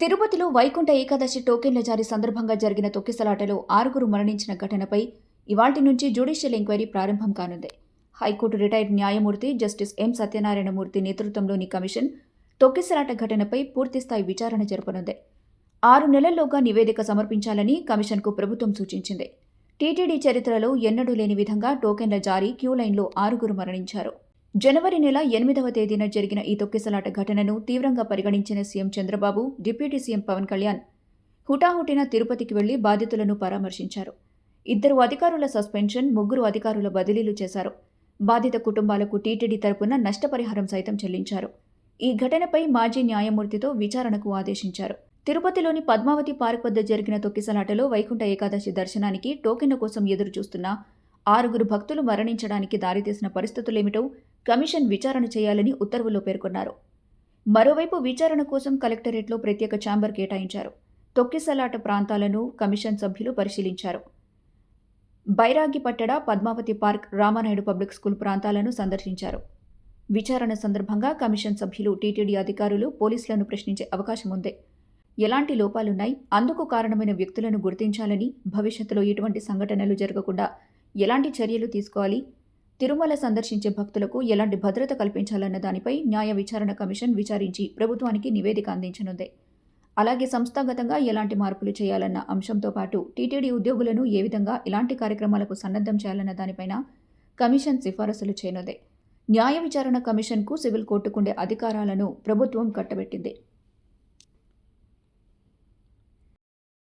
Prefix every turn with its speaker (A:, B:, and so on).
A: తిరుపతిలో వైకుంఠ ఏకాదశి టోకెన్ల జారీ సందర్భంగా జరిగిన తొక్కిసలాటలో ఆరుగురు మరణించిన ఘటనపై ఇవాటి నుంచి జ్యుడిషియల్ ఎంక్వైరీ ప్రారంభం కానుంది. హైకోర్టు రిటైర్డ్ న్యాయమూర్తి జస్టిస్ ఎం సత్యనారాయణమూర్తి నేతృత్వంలోని కమిషన్ తొక్కిసలాట ఘటనపై పూర్తిస్థాయి విచారణ జరపనుంది. ఆరు నెలల్లోగా నివేదిక సమర్పించాలని కమిషన్కు ప్రభుత్వం సూచించింది. టీటీడీ చరిత్రలో ఎన్నడూ లేని విధంగా టోకెన్ల జారీ క్యూ లైన్లో ఆరుగురు మరణించారు. జనవరి నెల ఎనిమిదవ తేదీన జరిగిన ఈ తొక్కిసలాట ఘటనను తీవ్రంగా పరిగణించిన CM Chandrababu deputy CM Pawan Kalyan హుటాహుటిన తిరుపతికి వెళ్ళి బాధితులను పరామర్శించారు. ఇద్దరు అధికారుల సస్పెన్షన్ ముగ్గురు అధికారుల బదిలీలు చేశారు. బాధిత కుటుంబాలకు టీటీడీ తరపున నష్టపరిహారం సైతం చెల్లించారు. ఈ ఘటనపై మాజీ న్యాయమూర్తితో విచారణకు ఆదేశించారు. తిరుపతిలోని పద్మావతి పార్క్ వద్ద జరిగిన తొక్కిసలాటలో వైకుంఠ ఏకాదశి దర్శనానికి టోకెన్ల కోసం ఎదురు చూస్తున్న ఆరుగురు భక్తులు మరణించడానికి దారితీసిన పరిస్థితులేమిటో కమిషన్ విచారణ చేయాలని ఉత్తర్వుల్లో పేర్కొన్నారు. మరోవైపు విచారణ కోసం కలెక్టరేట్లో ప్రత్యేక ఛాంబర్ కేటాయించారు. తొక్కిసలాట ప్రాంతాలను కమిషన్ సభ్యులు పరిశీలించారు. Bairagipatteda Padmavathi park Ramanaidu public school ప్రాంతాలను సందర్శించారు. విచారణ సందర్భంగా కమిషన్ సభ్యులు టీటీడీ అధికారులు పోలీసులను ప్రశ్నించే అవకాశం ఉంది. ఎలాంటి లోపాలున్నాయి? అందుకు కారణమైన వ్యక్తులను గుర్తించాలని భవిష్యత్తులో ఇటువంటి సంఘటనలు జరగకుండా ఎలాంటి చర్యలు తీసుకోవాలి? తిరుమల సందర్శించే భక్తులకు ఎలాంటి భద్రత కల్పించాలన్న దానిపై న్యాయ విచారణ కమిషన్ విచారించి ప్రభుత్వానికి నివేదిక అందించనుంది. అలాగే సంస్థాగతంగా ఎలాంటి మార్పులు చేయాలన్న అంశంతో పాటు టీటీడీ ఉద్యోగులను ఏ విధంగా ఇలాంటి కార్యక్రమాలకు సన్నద్ధం చేయాలన్న దానిపైన కమిషన్ సిఫారసులు చేయనుంది. న్యాయ విచారణ కమిషన్కు సివిల్ కోర్టుకుండే అధికారాలను ప్రభుత్వం కట్టబెట్టింది.